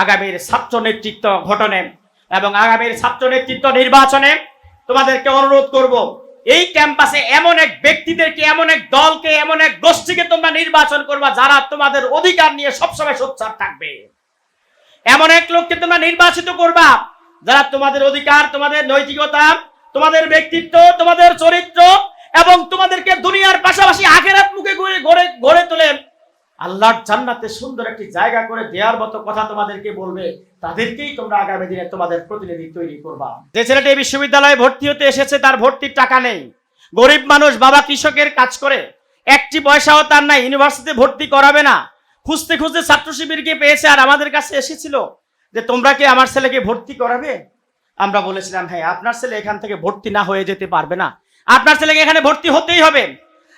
আগামীর ছাত্র নেতৃত্ব ঘটনে এবং আগামীর ছাত্র নেতৃত্ব নির্বাচনে তোমাদেরকে অনুরোধ করব, এই ক্যাম্পাসে এমন এক ব্যক্তিদেরকে, এমন এক দলকে, এমন এক গোষ্ঠীকে তোমরা নির্বাচন করবা যারা তোমাদের অধিকার নিয়ে সবসময় সোচ্চার থাকবে। এমন এক লোককে তোমরা নির্বাচিত করবা যারা তোমাদের অধিকার, তোমাদের নৈতিকতা, তোমাদের ব্যক্তিত্ব, তোমাদের চরিত্র এবং তোমাদেরকে দুনিয়ার পাশাপাশি আখেরাত মুখে গড়ে গড়ে গড়ে তোলে আল্লাহর জান্নাতে সুন্দর একটি জায়গা করে দেওয়ার মতো কথা তোমাদেরকে বলবে, তাদেরকেই তোমরা আগামী দিনে তোমাদের প্রতিনিধি তৈরি করবা। যে ছেলেটি বিশ্ববিদ্যালয়ে ভর্তি হতে এসেছে, তার ভর্তির টাকা নেই। গরিব মানুষ বাবা কৃষকের কাজ করে। একটি পয়সাও তার নাই ইউনিভার্সিটি ভর্তি করাবে না। খুঁজতে খুঁজতে ছাত্র শিবিরকে পেয়েছে আর আমাদের কাছে এসেছিল যে, তোমরা কি আমার ছেলেকে ভর্তি করাবে? আমরা বলেছিলাম হ্যাঁ আপনার ছেলে এখান থেকে ভর্তি না হয়ে যেতে পারবে না। আপনার ছেলেকে এখানে ভর্তি হতেই হবে।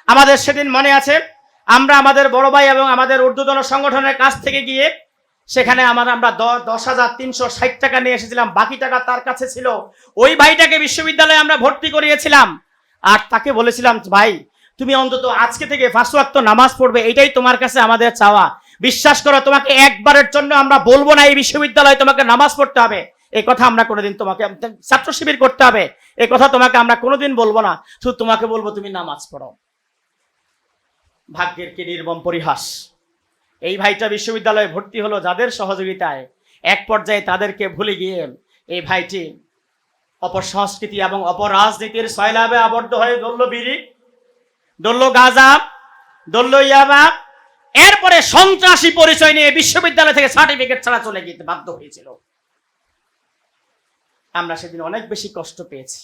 আমাদের সেদিন মনে আছে আমরা আমাদের বড় ভাই এবং আমাদের ঊর্ধ্বতন সংগঠনের কাছ থেকে গিয়ে সেখানে আমার আমরা দশ হাজার তিনশো ষাট টাকা নিয়ে এসেছিলাম। বাকি টাকা তার কাছে ছিল। ওই ভাইটাকে বিশ্ববিদ্যালয়ে আমরা ভর্তি করিয়েছিলাম। আর তাকে বলেছিলাম, ভাই, তুমি অন্তত আজকে থেকে ফার্স্ট ওয়াক্ত নামাজ পড়বে। এটাই তোমার কাছে আমাদের চাওয়া। বিশ্বাস করো, তোমাকে একবারের জন্য আমরা বলব না এই বিশ্ববিদ্যালয়ে তোমাকে নামাজ পড়তে হবে। এই কথা আমরা কোনোদিন তোমাকে, ছাত্র শিবির করতে হবে। এই কথা তোমাকে আমরা কোনোদিন বলব না। শুধু তোমাকে বলব তুমি নামাজ পড়ো। ভাগ্যের কি নির্মম পরিহাস? এই ভাইটা বিশ্ববিদ্যালয়ে ভর্তি হলো যাদের সহযোগিতায়, এক পর্যায়ে তাদেরকে ভুলে গিয়ে এই ভাইটি অপসংস্কৃতি এবং অপরাজনীতির সয়লাভে আবদ্ধ হয়ে দল্ল বিড়ি, দল্ল গাজা, দল্ল ইয়াবা, এরপরে সন্ত্রাসী পরিচয় নিয়ে বিশ্ববিদ্যালয় থেকে সার্টিফিকেট ছাড়া চলে যেতে বাধ্য হয়েছিল। আমরা সেদিন অনেক বেশি কষ্ট পেয়েছি।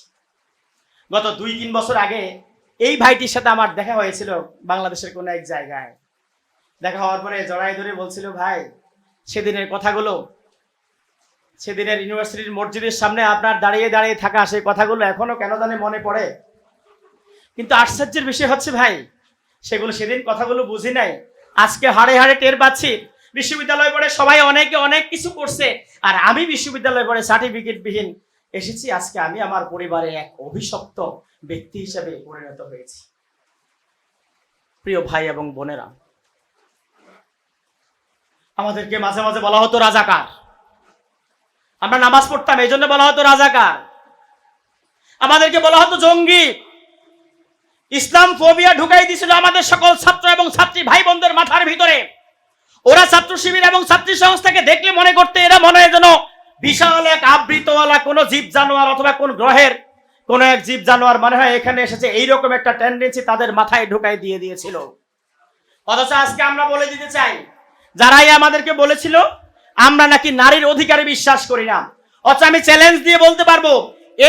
গত দুই তিন বছর আগে এই ভাইটির সাথে আমার দেখা হয়েছিল বাংলাদেশের কোনো এক জায়গায়। দেখা হওয়ার পরে জড়াই ধরে বলছিল, ভাই, সেদিনের কথাগুলো, সেদিনের ইউনিভার্সিটির মসজিদের সামনে আপনার দাঁড়িয়ে দাঁড়িয়ে থাকা সেই কথাগুলো এখনও কেন জানে মনে পড়ে? কিন্তু আশ্চর্যের বিষয় হচ্ছে, ভাই, সেগুলো সেদিন কথাগুলো বুঝি নাই। আজকে হাড়ে হাড়ে টের পাচ্ছি। বিশ্ববিদ্যালয় পড়ে সবাই অনেকে অনেক কিছু করছে। আর আমি বিশ্ববিদ্যালয় পড়ে সার্টিফিকেট বিহীন এসেছি, আজকে আমি আমার পরিবারে এক অভিশপ্ত ব্যক্তি হিসেবে পরিণত হয়েছি। প্রিয় ভাই এবং বোনেরা, আমাদেরকে মাঝে মাঝে বলা হতো রাজাকার। আমরা নামাজ পড়তাম, এই জন্য বলা হতো রাজাকার। আমাদেরকে বলা হতো জঙ্গি। ইসলাম ফোবিয়া ঢুকাই দিয়েছিল আমাদের সকল ছাত্র এবং ছাত্রী ভাই বোনদের মাথার ভিতরে। ওরা ছাত্র শিবির এবং ছাত্রী সংস্থাকে দেখলে মনে করতে এরা মনে হয় যেন বিশাল এক আবৃতওয়ালা কোনো জীব জানোয়ার অথবা কোন গ্রহের কোন এক জীব জানোয়ার, মনে হয় এখানে এসেছে, এইরকম একটা টেন্ডেন্সি তাদের মাথায় ঢুকাই দিয়ে দিয়েছিল। অথচ আজকে আমরা বলে দিতে চাই, যারাই আমাদেরকে বলেছিল, আমরা নাকি নারীর অধিকারে বিশ্বাস করি না। অথচ আমি চ্যালেঞ্জ দিয়ে বলতে পারব,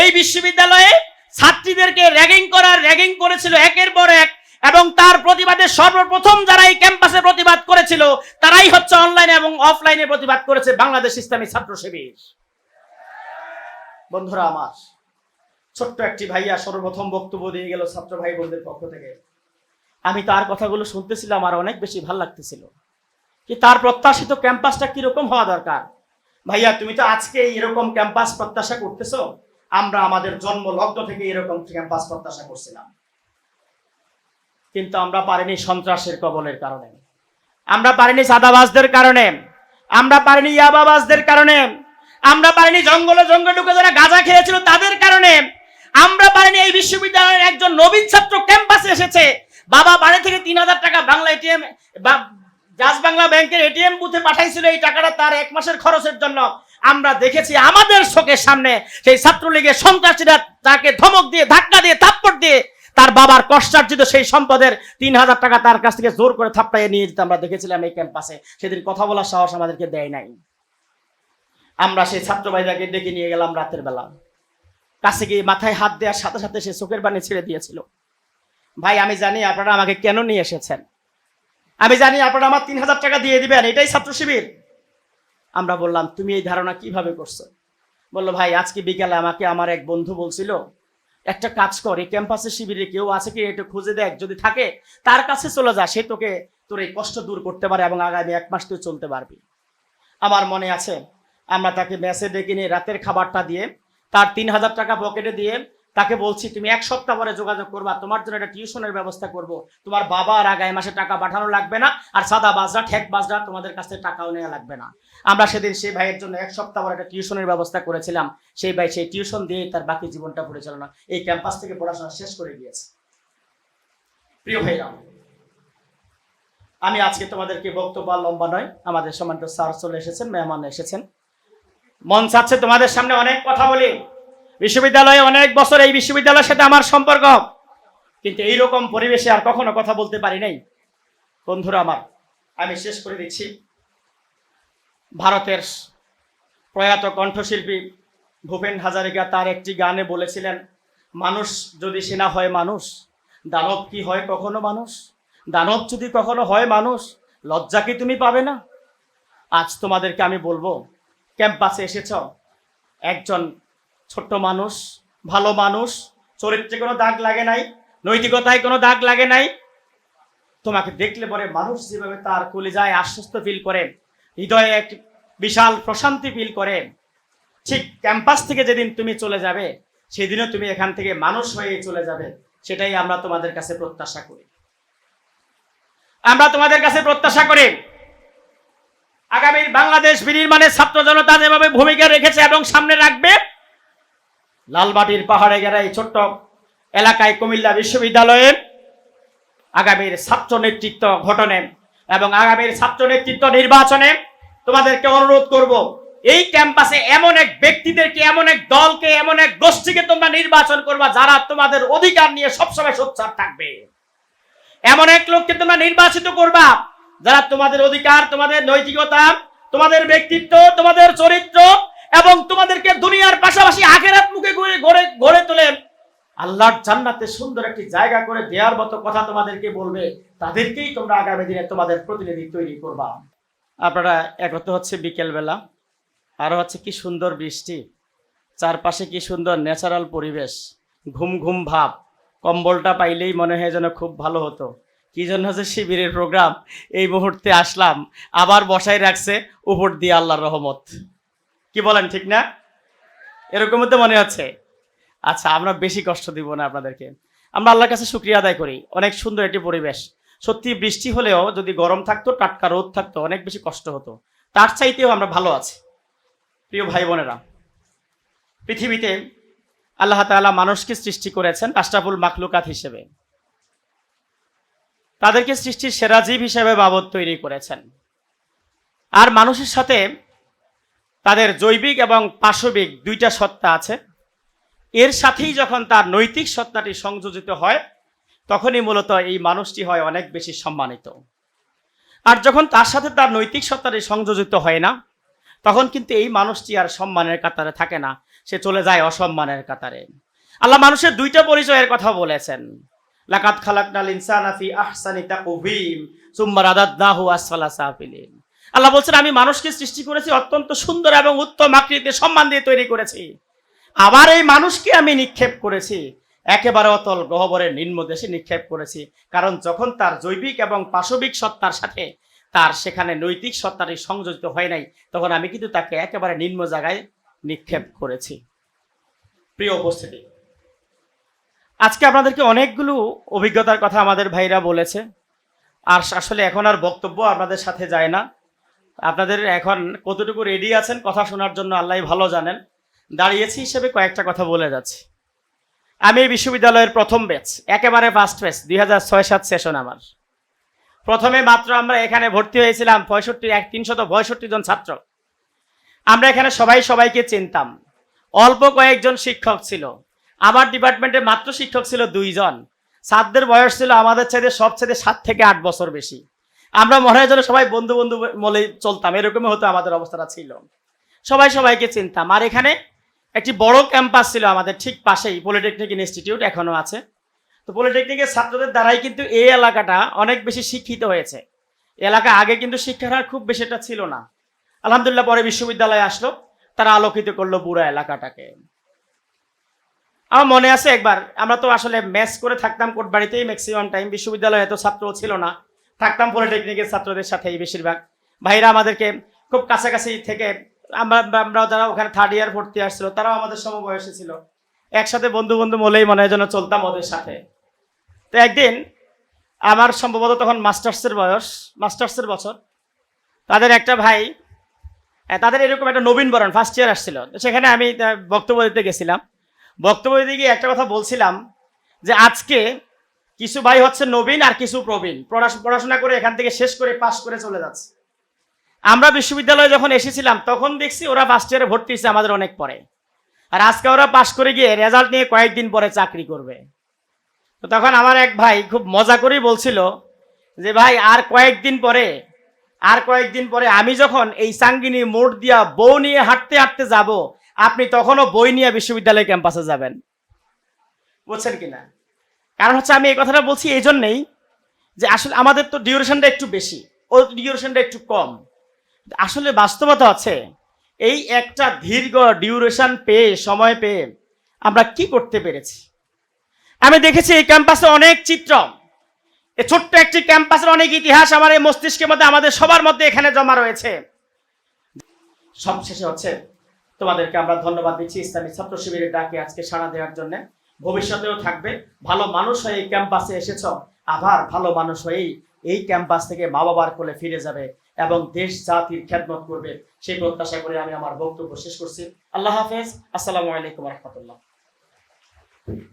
এই বিশ্ববিদ্যালয়ে ছাত্রীদেরকে র্যাগিং করার র্যাগিং করেছিল, একের পর এক এবং তার প্রতিবাদে সর্বপ্রথম যারা এই ক্যাম্পাসে প্রতিবাদ করেছিল, তারাই হচ্ছে অনলাইনে এবং অফলাইনে প্রতিবাদ করেছে বাংলাদেশ ইসলামী ছাত্র শিবির। বন্ধুরা আমার, ছোট্ট একটি ভাইয়া সর্বপ্রথম বক্তব্য দিয়ে গেল ছাত্র ভাই বোনদের পক্ষ থেকে। আমি তার কথাগুলো শুনতেছিলাম আর অনেক বেশি ভালো লাগতেছিল। কি তার প্রত্যাশিত ক্যাম্পাসটা কীরকম হওয়া দরকার? ভাইয়া, তুমি তো আজকে এরকম ক্যাম্পাস প্রত্যাশা করতেছো, আমরা আমাদের জন্ম লগ্ন থেকে এরকম ক্যাম্পাস প্রত্যাশা করছিলাম। কিন্তু আমরা পারিনি সন্ত্রাসের কবলের কারণে। আমরা পারিনি সাদাবাজদের কারণে। আমরা পারিনি ইয়াবাবাজদের কারণে। আমরা পারিনি জঙ্গলে জঙ্গলে ঢুকে যারা গাঁজা খেয়েছিল তাদের কারণে। আমরা পারিনি এই বিশ্ববিদ্যালয়ের একজন নবীন ছাত্র ক্যাম্পাসে এসেছে। বাবা বাড়ি থেকে তিন হাজার টাকা বাংলা এটিএম বা জাজ বাংলা ব্যাংকের এটিএম বুথে পাঠাইছিল। এই টাকাটা তার এক মাসের খরচের জন্য আমরা দেখেছি আমাদের চোখের সামনে। সেই ছাত্রলীগের সন্ত্রাসীরা তাকে ধমক দিয়ে, ধাক্কা দিয়ে, থাপ্পড় দিয়ে তার বাবার কষ্টার্জিত সেই সম্পদের তিন হাজার টাকা তার কাছ থেকে জোর করে থাপ্পাইয়ে নিয়ে যেতে আমরা দেখেছিলাম এই ক্যাম্পাসে। সেদিন কথা বলার সাহস আমাদেরকে দেয় নাই। আমরা সেই ছাত্র ভাইরাকে ডেকে নিয়ে গেলাম রাতের বেলা। কাছে গিয়ে মাথায় হাত দেওয়ার সাথে সাথে সে চোখের পানি ছেড়ে দিয়েছিল। ভাই, আমি জানি আপনারা আমাকে কেন নিয়ে এসেছেন। আমি জানি আপনারা আমার তিন হাজার টাকা দিয়ে দিবেন, এটাই ছাত্র শিবির। আমরা বললাম, তুমি এই ধারণা কীভাবে করছ? বলল, ভাই, আজকে বিকালে আমাকে আমার এক বন্ধু বলছিল একটা কাজ করে, ক্যাম্পাসের শিবিরে কেউ আছে কি এটা খুঁজে দেখ, যদি থাকে, তার কাছে চলে যা, সে তোকে, তোর এই কষ্ট দূর করতে পারে এবং আগামী এক মাস তুই চলতে পারবি। আমার মনে আছে, আমরা তাকে মেসে ডেকে নিয়ে রাতের খাবারটা দিয়ে, তার তিন হাজার টাকা পকেটে দিয়ে তাকে বলছি, তুমি এক সপ্তাহ পরে যোগাযোগ করবা, তোমার জন্য একটা টিউশনের ব্যবস্থা করব। তোমার বাবা আর আগামী মাসে টাকা পাঠানো লাগবে না, আর সাদা বাজরা ঠেক বাজরা তোমাদের কাছ থেকে টাকাও নেওয়া লাগবে না। আমরা সেদিন সেই ভাইয়ের জন্য এক সপ্তাহ পরে একটা টিউশনের ব্যবস্থা করেছিলাম। সেই ভাই সেই টিউশন দিয়ে তার বাকি জীবনটা পরিচালনা, এই ক্যাম্পাস থেকে পড়াশোনা শেষ করে গিয়েছে প্রিয় ভাইরা আমি আজকে তোমাদেরকে বক্তব্য লম্বা নয়, আমাদের সম্মানিত স্যার চলে এসেছেন, মেহমান এসেছেন। মন চাচ্ছে তোমাদের সামনে অনেক কথা বলি। বিশ্ববিদ্যালয়ে অনেক বছর এই বিশ্ববিদ্যালয়ের সাথে আমার সম্পর্ক। কিন্তু এইরকম পরিবেশে আর কখনো কথা বলতে পারি নাই। বন্ধুরা আমার, আমি শেষ করে দিচ্ছি। ভারতের প্রয়াত কণ্ঠশিল্পী ভূপেন হাজারিকা তার একটি গানে বলেছিলেন, মানুষ যদি সেনা হয় মানুষ, দানব কি হয় কখনো মানুষ? দানব যদি কখনো হয় মানুষ, লজ্জা কি তুমি পাবে না? আজ তোমাদেরকে আমি বলব, ক্যাম্পাসে এসেছ একজন ছোট্ট মানুষ, ভালো মানুষ, চরিত্রে কোনো দাগ লাগে নাই, নৈতিকতায় কোনো দাগ লাগে নাই। তোমাকে দেখলে পরে মানুষ যেভাবে তার কলিজায় আশ্বস্ত ফিল করে, হৃদয়ে এক বিশাল প্রশান্তি ফিল করে, ঠিক ক্যাম্পাস থেকে যেদিন তুমি চলে যাবে, সেদিনও তুমি এখান থেকে মানুষ হয়ে চলে যাবে, সেটাই আমরা তোমাদের কাছে প্রত্যাশা করি। আমরা তোমাদের কাছে প্রত্যাশা করি আগামী বাংলাদেশ বিনির্মাণে ছাত্র জনতা যেভাবে ভূমিকা রেখেছে এবং সামনে রাখবে লালবাটির পাহাড়ে গেরা এই ছোট্ট এলাকায় কুমিল্লা বিশ্ববিদ্যালয়ের আগামীর ছাত্র নেতৃত্ব ঘটনে এবং আগামীর ছাত্র নেতৃত্ব নির্বাচনে তোমাদেরকে অনুরোধ করব, এই ক্যাম্পাসে এমন এক ব্যক্তিদেরকে, এমন এক দলকে, এমন এক গোষ্ঠীকে তোমরা নির্বাচন করবা যারা তোমাদের অধিকার নিয়ে সবসময় সোচ্চার থাকবে। এমন এক লোককে তোমরা নির্বাচিত করবা যারা তোমাদের অধিকার, তোমাদের নৈতিকতা, তোমাদের ব্যক্তিত্ব, তোমাদের চরিত্র এবং তোমাদেরকে দুনিয়ার পাশাপাশি আখেরাত মুখে গড়ে গড়ে গড়ে তোলে। আল্লাহর জান্নাতে সুন্দর একটি জায়গা করে দেওয়ার মতো কথা তোমাদেরকে বলবে, তাদেরকেই তোমরা আগামী দিনে তোমাদের প্রতিনিধি তৈরি করবা। আপনারা একত হচ্ছে বিকেলবেলা। আরও হচ্ছে কি সুন্দর বৃষ্টি। চারপাশে কি সুন্দর ন্যাচারাল পরিবেশ। ঘুম ঘুম ভাব। কম্বলটা পাইলেই মনে হয় যেন খুব ভালো হতো। কি জন্য যে শিবিরের প্রোগ্রাম এই মুহূর্তে আসলাম। আবার বসাই রাখছে উপর দিয়ে আল্লাহর রহমত। কি বলেন, ঠিক না? এরকমই তো মনে হচ্ছে। আচ্ছা আমরা বেশি কষ্ট দিব না আপনাদেরকে। আমরা আল্লাহর কাছে শুক্রিয়া আদায় করি। অনেক সুন্দর একটি পরিবেশ। সত্যি, বৃষ্টি হলেও যদি গরম থাকতো, টাটকা রোদ থাকতো, অনেক বেশি কষ্ট হতো। তার চাইতেও আমরা ভালো আছি। প্রিয় ভাই বোনেরা, পৃথিবীতে আল্লাহ তাআলা মানুষকে সৃষ্টি করেছেন আশরাফুল মাখলুকাত হিসেবে। তাদেরকে সৃষ্টির সেরা জীব হিসেবে বাবদ তৈরি করেছেন। আর মানুষের সাথে তাদের জৈবিক এবং পাশবিক দুইটা সত্তা আছে। এর সাথেই যখন তার নৈতিক সত্তাটি সংযোজিত হয়, তখনই মূলত এই মানুষটি হয় অনেক বেশি সম্মানিত। আর যখন তার সাথে তার নৈতিক সত্তাটি সংযোজিত হয় না, তখন কিন্তু এই মানুষটি আর সম্মানের কাতারে থাকে না, সে চলে যায় অসম্মানের কাতারে। আল্লাহ মানুষের দুইটা পরিচয়ের কথা বলেছেন। লাকাত খালাকনাল ইনসানা ফি আহসানি তাকওয়িম, সুম্মা রাদাদনাহু আসফালা সাফিলিন। আল্লাহ বলছেন, আমি মানুষকে সৃষ্টি করেছি অত্যন্ত সুন্দর এবং উত্তম আকৃতিতে সম্মান দিয়ে তৈরি করেছি। আবার এই মানুষকে আমি নিক্ষেপ করেছি। একেবারে অতল গহবরের নিম্ন দেশে নিক্ষেপ করেছি। কারণ যখন তার জৈবিক এবং পাশবিক সত্তার সাথে তার সেখানে নৈতিক সত্তাটি সংযোজিত হয় নাই, তখন আমি কিন্তু তাকে একেবারে নিম্ন জায়গায় নিক্ষেপ করেছি। প্রিয় উপস্থিতি, আজকে আপনাদেরকে অনেকগুলো অভিজ্ঞতার কথা আমাদের ভাইরা বলেছে। আর আসলে এখন আর বক্তব্য আপনাদের সাথে যায় না। আপনাদের এখন কতটুকু রেডি আছেন কথা শোনার জন্য আল্লাহ ভালো জানেন। দাঁড়িয়েছি হিসেবে কয়েকটা কথা বলে যাচ্ছি। আমি বিশ্ববিদ্যালয়ের প্রথম ব্যাচ একেবারে ফার্স্ট ব্যাচ দুই হাজার ছয় সাত সেশন আমার। প্রথমে মাত্র আমরা এখানে ভর্তি হয়েছিলাম পঁয়ষট্টি, এক তিনশত পঁয়ষট্টি জন ছাত্র। আমরা এখানে সবাই সবাইকে চিনতাম। অল্প কয়েকজন শিক্ষক ছিল। আমার ডিপার্টমেন্টে মাত্র শিক্ষক ছিল দুইজন। ছাত্রদের বয়স ছিল আমাদের চাইতে সব চাইতে সাত থেকে আট বছর বেশি। আমরা মনে হয় যেন সবাই বন্ধু বন্ধু বলে চলতাম, এরকমই হতো আমাদের অবস্থাটা ছিল। সবাই সবাইকে চিনতাম। আর এখানে একটি বড় ক্যাম্পাস ছিল আমাদের ঠিক পাশেই পলিটেকনিক ইনস্টিটিউট এখনও আছে। তো পলিটেকনিকের ছাত্রদের দ্বারাই কিন্তু এই এলাকাটা অনেক বেশি শিক্ষিত হয়েছে। এলাকা আগে কিন্তু শিক্ষার হার খুব বেশি একটা ছিল না। আলহামদুলিল্লাহ পরে বিশ্ববিদ্যালয়ে আসলো, তারা আলোকিত করল পুরো এলাকাটাকে। আমার মনে আছে একবার, আমরা তো আসলে ম্যাচ করে থাকতাম কোটবাড়িতেই ম্যাক্সিমাম টাইম বিশ্ববিদ্যালয়ে এত ছাত্র ছিল না। থাকতাম পলিটেকনিকের ছাত্রদের সাথেই বেশিরভাগ। ভাইরা আমাদেরকে খুব কাছাকাছি থেকে আমরা আমরা যারা ওখানে থার্ড ইয়ার ভর্তি আসছিল তারাও আমাদের সমবয়সী ছিল। একসাথে বন্ধু বন্ধু বলেই মনে হয় যেন চলতাম ওদের সাথে। তো একদিন আমার সম্ভবত তখন মাস্টার্সের বয়স, মাস্টার্সের বছর, তাদের একটা ভাই তাদের এরকম একটা নবীন বরণ ফার্স্ট ইয়ার আসছিল। সেখানে আমি বক্তব্য দিতে গেছিলাম। বক্তব্য দিতে গিয়ে একটা কথা বলছিলাম যে আজকে কিছু ভাই হচ্ছে নবীন আর কিছু প্রবীণ। পড়াশ- পড়াশোনা করে এখান থেকে শেষ করে পাশ করে চলে যাচ্ছে। আমরা বিশ্ববিদ্যালয়ে যখন এসেছিলাম, তখন দেখছি ওরা ফার্স্ট ইয়ারে ভর্তি হয়েছে, আমাদের অনেক পরে। আর আজকে ওরা পাশ করে গিয়ে রেজাল্ট নিয়ে কয়েকদিন পরে চাকরি করবে। তো তখন আমার এক ভাই খুব মজা করেই বলছিল যে, ভাই, আর কয়েকদিন পরে, আর কয়েকদিন পরে আমি যখন এই সাঙ্গিনী মোড় দিয়া বউ নিয়ে হাঁটতে হাঁটতে যাব, আপনি তখনও বই নিয়ে বিশ্ববিদ্যালয় ক্যাম্পাসে যাবেন। বুঝছেন কিনা? কারণ হচ্ছে আমি এই কথাটা বলছি এই জন্যেই যে আসলে আমাদের তো ডিউরেশনটা একটু বেশি। ও ডিউরেশনটা একটু কম। আসলে বাস্তবতা আছে এই একটা দীর্ঘ ডিউরেশন পেয়ে, সময় পেয়ে আমরা কি করতে পেরেছি? আমি দেখেছি এই ক্যাম্পাসে অনেক চিত্র। এই ছোট্ট একটি ক্যাম্পাসের অনেক ইতিহাস আমার এই মস্তিষ্কের মধ্যে, আমাদের সবার মধ্যে এখানে জমা রয়েছে। সবশেষে হচ্ছে তোমাদেরকে আমরা ধন্যবাদ দিচ্ছি, ইসলামী ছাত্র শিবিরের ডাকে আজকে সাড়া দেওয়ার জন্য। ভবিষ্যতেও থাকবে। ভালো মানুষ হয়ে এই ক্যাম্পাসে এসেছ। আবার ভালো মানুষ হয়েই এই ক্যাম্পাস থেকে মা বাবার কোলে ফিরে যাবে এবং দেশ, জাতির খ্যাতমত করবে। সেই প্রত্যাশা করে আমি আমার বক্তব্য শেষ করছি। আল্লাহ হাফেজ। আসসালামু আলাইকুম রহমতুল্লাহ।